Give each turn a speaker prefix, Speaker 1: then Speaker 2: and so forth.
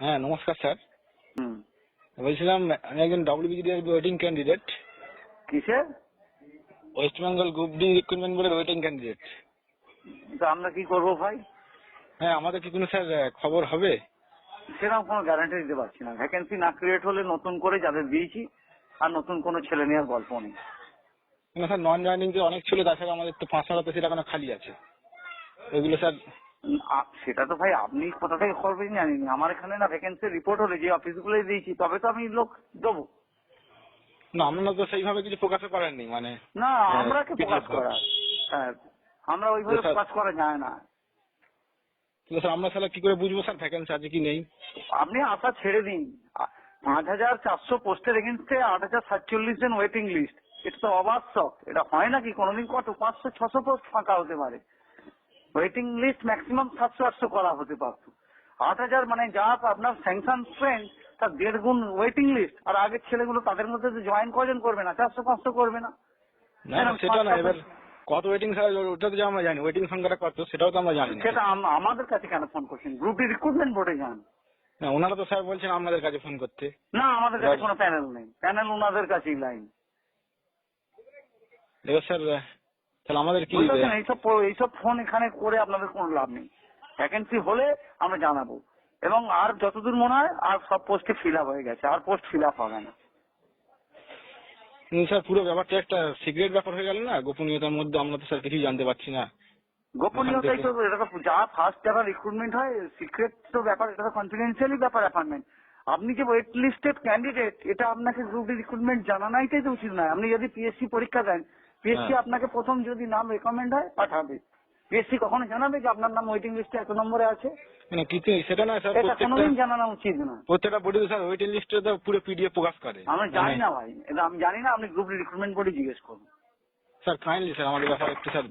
Speaker 1: হ্যাঁ নমস্কার স্যার।
Speaker 2: হুম।
Speaker 1: বলছিলাম আমি একজন ডব্লিউবিজিডি ওয়েটিং ক্যান্ডিডেট
Speaker 2: কিসের?
Speaker 1: West Bengal group D recruitment বোর্ডের ওয়েটিং ক্যান্ডিডেট
Speaker 2: তা আমরা কি করব ভাই?
Speaker 1: হ্যাঁ আমাদের কি কোনো স্যার খবর হবে?
Speaker 2: সেরকম কোনো গ্যারান্টি দিতে পারছি না। ভ্যাকেন্সি না ক্রিয়েট হলে নতুন করে যাদের দিয়েছি আর নতুন কোনো ছেলে নেওয়ার গল্প নেই।
Speaker 1: না স্যার নন জয়েনিং যে অনেক ছিল তাছাড়া আমাদের তো পাঁচশো সাতাশি টাকা না খালি আছে। ওইগুলো স্যার
Speaker 2: সেটা তো ভাই আপনি কোথা থেকে করবেন জানি না। আমার এখানে না ভ্যাকেন্সি রিপোর্ট হলে যে অফিসগুলোই দিয়েছি তবে তো আমি লোক দেবো।
Speaker 1: না আপনারা তো সেইভাবে কিছু প্রকাশও করেননি মানে
Speaker 2: না আমরা কে প্রকাশ করা? হ্যাঁ আমরা ওইভাবে প্রকাশ করা যায় না।
Speaker 1: স্যার আমরা স্যার কি করে বুঝব স্যার ভ্যাকেন্সি আছে কি নেই?
Speaker 2: আপনি আশা ছেড়ে দিন। পাঁচ হাজার চারশো পোস্টের এগেনস্টে আট হাজার সাতচল্লিশ জন ওয়েটিং লিস্ট এটা তো অবাস্তব। এটা হয় নাকি? কোনোদিন কত? পাঁচশো ছশো পোস্ট ফাঁকা হতে পারে। ওয়েটিং লিস্ট ম্যাক্সিমাম সাতশো আটশো করা হতে পারত। আট হাজার মানে যা আপনার স্যাংশন ফ্রেন্ড তার দেড় গুণ ওয়েটিং লিস্ট আর আগের ছেলেগুলো তাদের মধ্যে তো জয়েন কজন করবে না? চারশো পাঁচশো করবে না।
Speaker 1: সেটা না এবার কত ওয়েটিং ওটা তো আমরা জানি ওয়েটিং সংখ্যাটা কত সেটাও তো আমরা জানি
Speaker 2: সেটা আমাদের কাছে কেন ফোন করছেন? গ্রুপ ডি রিক্রুটমেন্ট বোর্ডে যান।
Speaker 1: না ওনারা তো স্যার বলছেন আপনাদের কাছে ফোন করতে।
Speaker 2: না আমাদের কাছে কোনো প্যানেল নেই। প্যানেল ওনাদের কাছেই লাইন
Speaker 1: এবার স্যার তাহলে আমাদের কি
Speaker 2: এইসব এইসব ফোন এখানে করে আপনাদের কোনো লাভ নেই। ভ্যাকেন্সি হলে আমরা জানাব। এবং আর যতদূর মনে হয় আর সব পোস্টে ফিল আপ হয়ে গেছে আর পোস্ট ফিল আপ হবে না।
Speaker 1: স্যার পুরো ব্যাপারটা একটা সিক্রেট ব্যাপার হয়ে গেল না? গোপনীয়তার মধ্যে আমরা তো স্যার কিছুই জানতে পারছি না।
Speaker 2: গোপনীয়তাই তো এটা তো যা ফার্স্ট যারা রিক্রুটমেন্ট হয় সিক্রেট তো ব্যাপার এটা তো কনফিডেন্সিয়ালি ব্যাপার অ্যাপয়েন্টমেন্ট আপনি যে ওয়েট লিস্টেড ক্যান্ডিডেট এটা আপনাকে গ্রুপ রিক্রুটমেন্ট জানানাইটাই তো উচিত নয়। আপনি যদি পিএসসি পরীক্ষা দেন পিএসসি
Speaker 1: হ্যাঁ।
Speaker 2: আপনাকে প্রথম যদি নাম রেকমেন্ড হয় পাঠাবে। পিএসসি কখনো জানাবে যে আপনার নাম ওয়েটিং লিস্টে এত নম্বরে আছে?
Speaker 1: মানে কিছু সেটা না স্যার
Speaker 2: এটা কোনোদিন জানানো উচিত না।
Speaker 1: প্রত্যেকটা বডি স্যার ওয়েটিং লিস্টে তো পুরো পিডিএফ প্রকাশ করে।
Speaker 2: আমি জানি
Speaker 1: মানে-
Speaker 2: না ভাই। এটা আমি জানি না আপনি গ্রুপ রিক্রুটমেন্ট বোর্ডে জিজ্ঞেস করুন
Speaker 1: স্যার কাইন্ডলি স্যার আমাদের ব্যাপারে একটু স্যার